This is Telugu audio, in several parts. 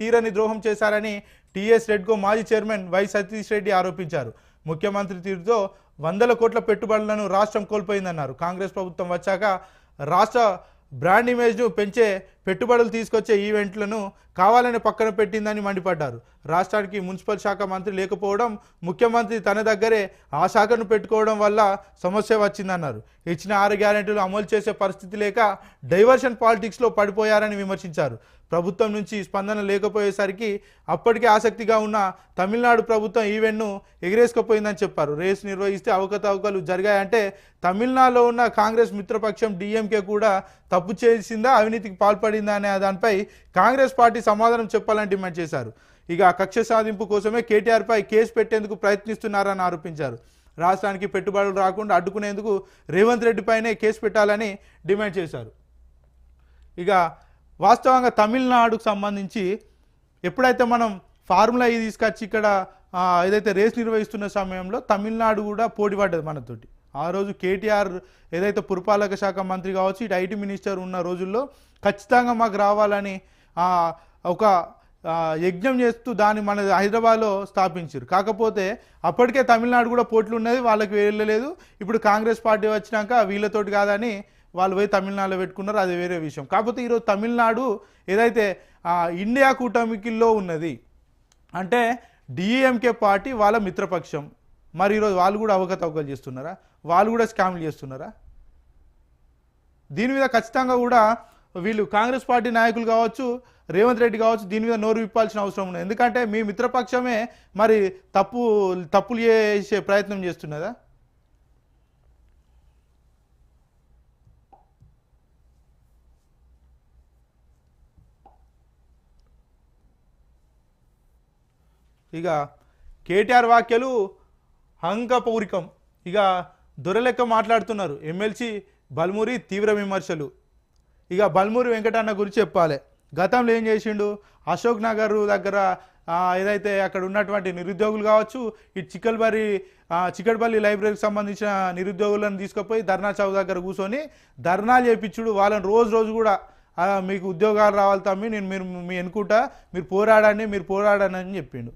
తీరని ద్రోహం చేశారని టీఎస్ రెడ్కో మాజీ చైర్మన్ వై సతీష్ రెడ్డి ఆరోపించారు. ముఖ్యమంత్రి తీరుతో వందల కోట్ల పెట్టుబడులను రాష్ట్రం కోల్పోయిందన్నారు. కాంగ్రెస్ ప్రభుత్వం వచ్చాక రాష్ట్ర బ్రాండ్ ఇమేజ్ను పెంచే పెట్టుబడులు తీసుకొచ్చే ఈవెంట్లను కావాలని పక్కన పెట్టిందని మండిపడ్డారు. రాష్ట్రానికి మున్సిపల్ శాఖ మంత్రి లేకపోవడం ముఖ్యమంత్రి తన దగ్గరే ఆ శాఖను పెట్టుకోవడం వల్ల సమస్య వచ్చిందన్నారు. ఇచ్చిన ఆరు గ్యారెంటీలు అమలు చేసే పరిస్థితి లేక డైవర్షన్ పాలిటిక్స్లో పడిపోయారని విమర్శించారు. ప్రభుత్వం నుంచి స్పందన లేకపోయేసరికి అప్పటికే ఆసక్తిగా ఉన్న తమిళనాడు ప్రభుత్వం ఈవెంట్ను ఎగిరేసుకుపోయిందని చెప్పారు. రేసు నిర్వహిస్తే అవకతవకలు జరిగాయంటే తమిళనాడులో ఉన్న కాంగ్రెస్ మిత్రపక్షం డిఎంకే కూడా తప్పు చేసిందా అవినీతికి పాల్పడి పాల్పడిందా అనే దానిపై కాంగ్రెస్ పార్టీ సమాధానం చెప్పాలని డిమాండ్ చేశారు. ఇక కక్ష సాధింపు కోసమే కేటీఆర్పై కేసు పెట్టేందుకు ప్రయత్నిస్తున్నారని ఆరోపించారు. రాష్ట్రానికి పెట్టుబడులు రాకుండా అడ్డుకునేందుకు రేవంత్ రెడ్డిపైనే కేసు పెట్టాలని డిమాండ్ చేశారు. ఇక వాస్తవంగా తమిళనాడుకు సంబంధించి ఎప్పుడైతే మనం ఫార్ములా ఈ తీసుకొచ్చి ఇక్కడ ఏదైతే రేస్ నిర్వహిస్తున్న సమయంలో తమిళనాడు కూడా పోటీపడ్డది మనతోటి. ఆ రోజు కేటీఆర్ ఏదైతే పురపాలక శాఖ మంత్రి కావచ్చు ఇటు ఐటీ మినిస్టర్ ఉన్న రోజుల్లో ఖచ్చితంగా మాకు రావాలని ఒక యజ్ఞం చేస్తూ దాన్ని మన హైదరాబాద్లో స్థాపించారు. కాకపోతే అప్పటికే తమిళనాడు కూడా పోట్లు ఉన్నది వాళ్ళకి వెళ్ళలేదు. ఇప్పుడు కాంగ్రెస్ పార్టీ వచ్చినాక వీళ్ళతోటి కాదని వాళ్ళు పోయి తమిళనాడులో పెట్టుకున్నారు అది వేరే విషయం. కాకపోతే ఈరోజు తమిళనాడు ఏదైతే ఇండియా కూటమికిలో ఉన్నది అంటే డిఎంకే పార్టీ వాళ్ళ మిత్రపక్షం. మరి ఈరోజు వాళ్ళు కూడా అవకతవకలు చేస్తున్నారా? వాళ్ళు కూడా స్కామ్లు చేస్తున్నారా? దీని మీద ఖచ్చితంగా కూడా వీళ్ళు కాంగ్రెస్ పార్టీ నాయకులు కావచ్చు రేవంత్ రెడ్డి కావచ్చు దీని మీద నోరు విప్పాల్సిన అవసరం ఉంది ఎందుకంటే మీ మిత్రపక్షమే మరి తప్పు తప్పులు చేసే ప్రయత్నం చేస్తున్నదా? ఇక కేటీఆర్ వ్యాఖ్యలు హంకపూరికం ఇక దొరలెక్క మాట్లాడుతున్నారు. ఎమ్మెల్సీ బల్మూరి తీవ్ర విమర్శలు. ఇక బల్మూరి వెంకటన్న గురించి చెప్పాలి. గతంలో ఏం చేసిండు? అశోక్ నగర్ దగ్గర ఏదైతే అక్కడ ఉన్నటువంటి నిరుద్యోగులు కావచ్చు ఈ చిక్కల్బరి చిక్కడపల్లి లైబ్రరీకి సంబంధించిన నిరుద్యోగులను తీసుకుపోయి ధర్నా చౌక్ దగ్గర కూర్చొని ధర్నాలు చేపించుడు. వాళ్ళని రోజు రోజు కూడా మీకు ఉద్యోగాలు రావాలి తమ్మి నేను మీరు మీ ఎన్నుకుంటా మీరు పోరాడండి మీరు పోరాడండి అని చెప్పిండు.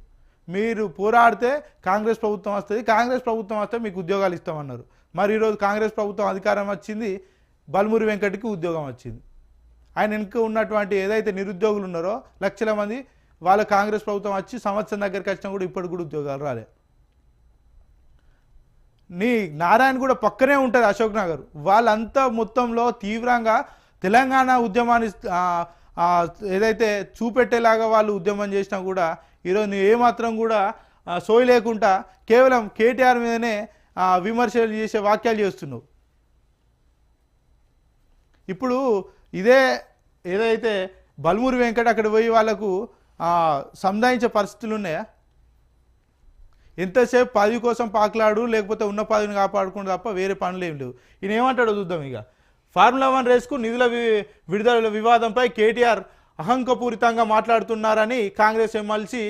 మీరు పోరాడితే కాంగ్రెస్ ప్రభుత్వం వస్తుంది కాంగ్రెస్ ప్రభుత్వం వస్తే మీకు ఉద్యోగాలు ఇస్తామన్నారు. మరి ఈరోజు కాంగ్రెస్ ప్రభుత్వం అధికారం వచ్చింది బల్మూరి వెంకట్కి ఉద్యోగం వచ్చింది. ఆయన వెనుక ఉన్నటువంటి ఏదైతే నిరుద్యోగులు ఉన్నారో లక్షల మంది వాళ్ళ కాంగ్రెస్ ప్రభుత్వం వచ్చి సంవత్సరం దగ్గరికి వచ్చినా కూడా ఇప్పటికి కూడా ఉద్యోగాలు రాలే. నీ నారాయణ కూడా పక్కనే ఉంటుంది అశోక్ నగర్. వాళ్ళంతా మొత్తంలో తీవ్రంగా తెలంగాణ ఉద్యమాన్ని ఏదైతే చూపెట్టేలాగా వాళ్ళు ఉద్యమం చేసినా కూడా ఈరోజు నువ్వు ఏమాత్రం కూడా సోయి లేకుండా కేవలం కేటీఆర్ మీదనే విమర్శలు చేసే వాక్యాలు చేస్తున్నావు. ఇప్పుడు ఇదే ఏదైతే బల్మూరి వెంకట అక్కడ పోయి వాళ్ళకు సంధాయించే పరిస్థితులు ఉన్నాయా? ఎంతసేపు పదవి కోసం పాకులాడు లేకపోతే ఉన్న పదవిని కాపాడుకుంటూ తప్ప వేరే పనులు ఏం లేవు. ఈయన ఏమంటాడో చూద్దాం ఇక. ఫార్ములా వన్ రేస్కు నిధుల వి- విడుదల వివాదంపై కేటీఆర్ అహంకపూరితంగా మాట్లాడుతున్నారని కాంగ్రెస్ ఎమ్మెల్సీ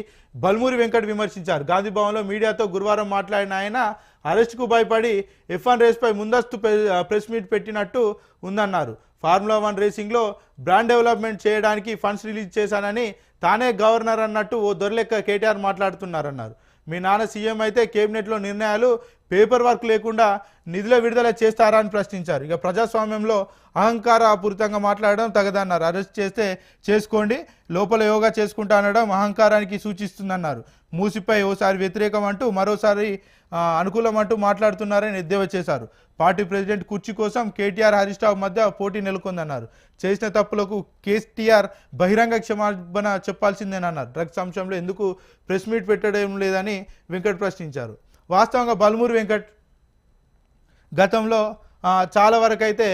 బల్మూరి వెంకట్ విమర్శించారు. గాంధీభవన్లో మీడియాతో గురువారం మాట్లాడిన ఆయన అరెస్టుకు భయపడి ఎఫ్ వన్ రేస్పై ముందస్తు ప్రెస్ మీట్ పెట్టినట్టు ఉందన్నారు. ఫార్ములా వన్ రేసింగ్లో బ్రాండ్ డెవలప్మెంట్ చేయడానికి ఫండ్స్ రిలీజ్ చేశానని తానే గవర్నర్ అన్నట్టు ఓ దొరలెక్క కేటీఆర్ మాట్లాడుతున్నారన్నారు. మీ నాన్న సీఎం అయితే కేబినెట్లో నిర్ణయాలు పేపర్ వర్క్ లేకుండా నిధుల విడుదల చేస్తారా అని ప్రశ్నించారు. ఇక ప్రజాస్వామ్యంలో అహంకారపూరితంగా మాట్లాడడం తగదన్నారు. అరెస్ట్ చేస్తే చేసుకోండి లోపల యోగా చేసుకుంటా అనడం అహంకారానికి సూచిస్తుందన్నారు. మూసిపై ఓసారి వ్యతిరేకం అంటూ మరోసారి అనుకూలం అంటూ మాట్లాడుతున్నారని ఎద్దేవా చేశారు. పార్టీ ప్రెసిడెంట్ కుర్చీ కోసం కేటీఆర్ హరీష్ రావు మధ్య పోటీ నెలకొందన్నారు. చేసిన తప్పులకు కేటీఆర్ బహిరంగ క్షమాపణ చెప్పాల్సిందేనన్నారు. డ్రగ్స్ అంశంలో ఎందుకు ప్రెస్ మీట్ పెట్టడం లేదని వెంకట్ ప్రశ్నించారు. వాస్తవంగా బల్మూరి వెంకట్ గతంలో చాలా వరకు అయితే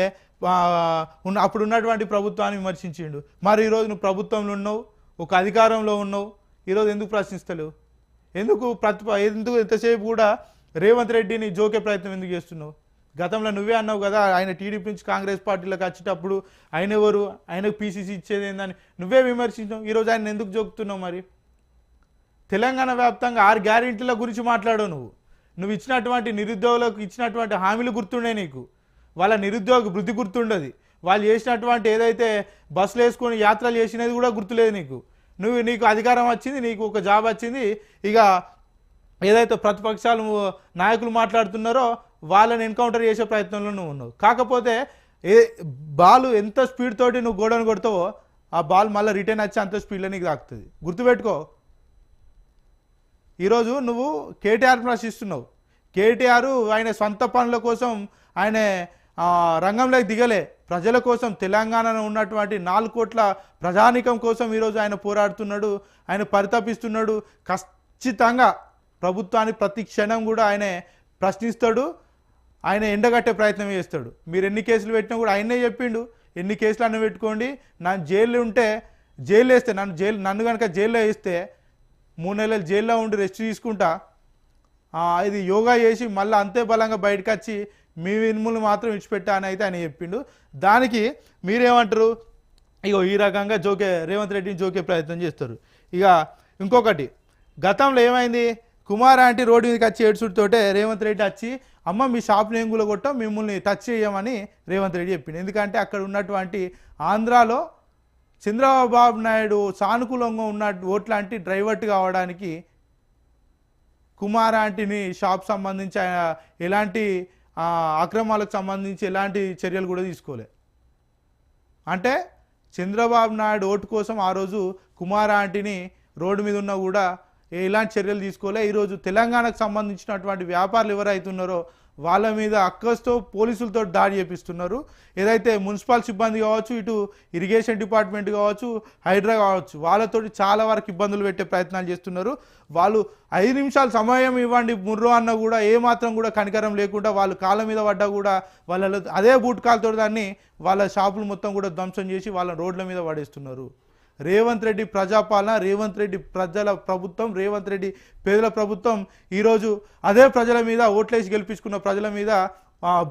ఉన్న అప్పుడు ఉన్నటువంటి ప్రభుత్వాన్ని విమర్శించిండు. మరి ఈరోజు నువ్వు ప్రభుత్వంలో ఉన్నావు ఒక అధికారంలో ఉన్నావు ఈరోజు ఎందుకు ప్రశ్నిస్తలేవు? ఎందుకు ప్రతి ఎందుకు ఎంతసేపు కూడా రేవంత్ రెడ్డిని జోకే ప్రయత్నం ఎందుకు చేస్తున్నావు? గతంలో నువ్వే అన్నావు కదా ఆయన టీడీపీ నుంచి కాంగ్రెస్ పార్టీలోకి వచ్చేటప్పుడు ఆయన ఎవరు ఆయనకు పీసీసీ ఇచ్చేది ఏందని. నువ్వే విమర్శించావు ఈరోజు ఆయన ఎందుకు జోకుతున్నావు మరి? తెలంగాణ వ్యాప్తంగా ఆరు గ్యారెంటీల గురించి మాట్లాడావు నువ్వు. నువ్వు ఇచ్చినటువంటి నిరుద్యోగులకు ఇచ్చినటువంటి హామీలు గుర్తుండే నీకు. వాళ్ళ నిరుద్యోగ వృద్ధి గుర్తుండదు. వాళ్ళు చేసినటువంటి ఏదైతే బస్సులు వేసుకొని యాత్రలు చేసినది కూడా గుర్తులేదు నీకు. నువ్వు నీకు అధికారం వచ్చింది నీకు ఒక జాబ్ వచ్చింది. ఇక ఏదైతే ప్రతిపక్షాలు నాయకులు మాట్లాడుతున్నారో వాళ్ళని ఎన్కౌంటర్ చేసే ప్రయత్నంలో నువ్వు ఉన్నావు. కాకపోతే ఏ బాల్ ఎంత స్పీడ్ తోటి నువ్వు గోడను కొడతావో ఆ బాల్ మళ్ళీ రిటర్న్ వచ్చి అంత స్పీడ్లో నీకు తాకుతుంది. గుర్తుపెట్టుకో. ఈరోజు నువ్వు కేటీఆర్ ప్రశ్నిస్తున్నావు కేటీఆర్ ఆయన సొంత పనుల కోసం ఆయన రంగంలోకి దిగలే. ప్రజల కోసం తెలంగాణలో ఉన్నటువంటి నాలుగు కోట్ల ప్రజానికం కోసం ఈరోజు ఆయన పోరాడుతున్నాడు ఆయన పరితపిస్తున్నాడు. ఖచ్చితంగా ప్రభుత్వాన్ని ప్రతి క్షణం కూడా ఆయన ప్రశ్నిస్తాడు ఆయన ఎండగట్టే ప్రయత్నం చేస్తాడు. మీరు ఎన్ని కేసులు పెట్టినా కూడా ఆయనే చెప్పిండు. ఎన్ని కేసులు అన్న పెట్టుకోండి. నన్ను జైలు ఉంటే జైలు వేస్తే నన్ను జైలు నన్ను కనుక జైల్లో వేస్తే మూడు నెలలు జైల్లో ఉండి రెస్ట్ తీసుకుంటా. ఇది యోగా చేసి మళ్ళీ అంతే బలంగా బయటకు వచ్చి మీ వినుములు మాత్రం ఇచ్చిపెట్టా అని అయితే ఆయన చెప్పిండు. దానికి మీరేమంటారు? ఇగో ఈ రకంగా జోకే రేవంత్ రెడ్డిని జోకే ప్రయత్నం చేస్తారు. ఇక ఇంకొకటి గతంలో ఏమైంది? కుమార్ ఆంటీ రోడ్డు మీదకి వచ్చి ఏడుచుడితోటే రేవంత్ రెడ్డి వచ్చి అమ్మ మీ షాప్ని ఏం కొట్టం మిమ్మల్ని టచ్ చేయమని రేవంత్ రెడ్డి చెప్పిండు. ఎందుకంటే అక్కడ ఉన్నటువంటి ఆంధ్రాలో చంద్రబాబు నాయుడు సానుకూలంగా ఉన్న ఓట్లాంటి డ్రైవర్ట్ కావడానికి కుమార్ ఆంటీని షాప్ సంబంధించి ఆయన ఎలాంటి అక్రమాలకు సంబంధించి ఎలాంటి చర్యలు కూడా తీసుకోలే. అంటే చంద్రబాబు నాయుడు ఓటు కోసం ఆ రోజు కుమార్ ఆంటీని రోడ్డు మీద ఉన్నా కూడా ఎలాంటి చర్యలు తీసుకోలే. ఈరోజు తెలంగాణకు సంబంధించినటువంటి వ్యాపారులు ఎవరైతున్నారో వాళ్ళ మీద అక్కస్తో పోలీసులతో దాడి చేపిస్తున్నారు. ఏదైతే మున్సిపల్ సిబ్బంది కావచ్చు ఇటు ఇరిగేషన్ డిపార్ట్మెంట్ కావచ్చు హైడ్రా కావచ్చు వాళ్ళతోటి చాలా వరకు ఇబ్బందులు పెట్టే ప్రయత్నాలు చేస్తున్నారు. వాళ్ళు ఐదు నిమిషాలు సమయం ఇవ్వండి ముర్రో అన్న కూడా ఏమాత్రం కూడా కనికరం లేకుండా వాళ్ళు కాళ్ళ మీద పడ్డా కూడా వాళ్ళ అదే బూట్ కాలుతో దాన్ని వాళ్ళ షాపులు మొత్తం కూడా ధ్వంసం చేసి వాళ్ళ రోడ్ల మీద పడేస్తున్నారు. రేవంత్ రెడ్డి ప్రజాపాలన రేవంత్ రెడ్డి ప్రజల ప్రభుత్వం రేవంత్ రెడ్డి పేదల ప్రభుత్వం ఈరోజు అదే ప్రజల మీద ఓట్లేసి గెలిపించుకున్న ప్రజల మీద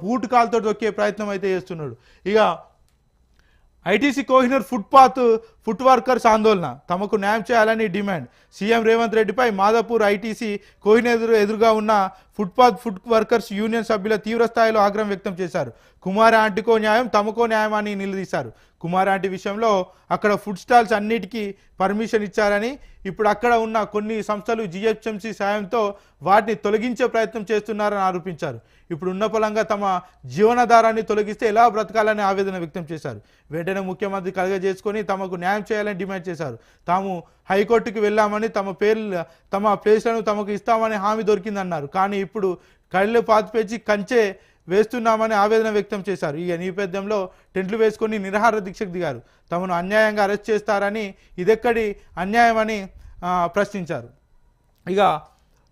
బూట్ కాలుతో దొక్కే ప్రయత్నం అయితే చేస్తున్నాడు. ఇక ITC Kohinoor footpath foot workers ఆందోళన. తమకు న్యాయం చేయాలని డిమాండ్. సీఎం రేవంత్ రెడ్డిపై మాదాపూర్ ఐటీసీ కోహినూర్ ఎదురుగా ఉన్న ఫుట్పాత్ ఫుట్ వర్కర్స్ యూనియన్ సభ్యుల తీవ్ర స్థాయిలో ఆగ్రహం వ్యక్తం చేశారు. కుమార్ ఆంటికో న్యాయం తమకో న్యాయం అని నిలదీశారు. కుమార్ విషయంలో అక్కడ ఫుడ్ స్టాల్స్ అన్నిటికీ పర్మిషన్ ఇచ్చారని ఇప్పుడు అక్కడ ఉన్న కొన్ని సంస్థలు జిహెచ్ఎంసీ సాయంతో వాటిని తొలగించే ప్రయత్నం చేస్తున్నారని ఆరోపించారు. ఇప్పుడు ఉన్న పలంగా తమ జీవనాధారాన్ని తొలగిస్తే ఎలా బ్రతకాలని ఆవేదన వ్యక్తం చేశారు. వెంటనే ముఖ్యమంత్రి కలగజేసుకొని తమకు న్యాయం చేయాలని డిమాండ్ చేశారు. తాము హైకోర్టుకి వెళ్ళామని తమ పేర్లు తమ ప్లేస్లను తమకు ఇస్తామని హామీ దొరికిందన్నారు. కానీ ఇప్పుడు కళ్ళు పాతిపేచి కంచె వేస్తున్నామని ఆవేదన వ్యక్తం చేశారు. ఈ నేపథ్యంలో టెంట్లు వేసుకొని నిరాహార దీక్షకు దిగారు. తమను అన్యాయంగా అరెస్ట్ చేస్తారని ఇదెక్కడి అన్యాయమని ప్రశ్నించారు. ఇక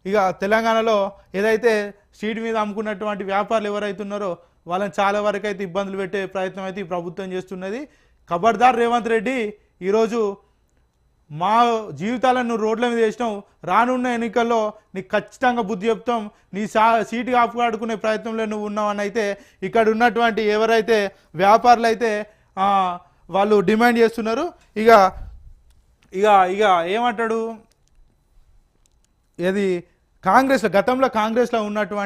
ఇక తెలంగాణలో ఏదైతే స్ట్రీట్ మీద అమ్ముకున్నటువంటి వ్యాపారులు ఎవరైతున్నారో వాళ్ళని చాలా వరకు అయితే ఇబ్బందులు పెట్టే ప్రయత్నం అయితే ఈ ప్రభుత్వం చేస్తున్నది. ఖబర్దార్ రేవంత్ రెడ్డి ఈరోజు మా జీవితాలను నువ్వు రోడ్ల మీద వేసినాం రానున్న ఎన్నికల్లో నీకు ఖచ్చితంగా బుద్ధి చెప్తాం. నీ సా సీటు కాపాడుకునే ప్రయత్నంలో నువ్వు ఉన్నావని అయితే ఇక్కడ ఉన్నటువంటి ఎవరైతే వ్యాపారులు అయితే వాళ్ళు డిమాండ్ చేస్తున్నారు. ఇక ఇక ఇక ఏమంటాడు? ఇది కాంగ్రెస్ గతంలో కాంగ్రెస్లో ఉన్నటువంటి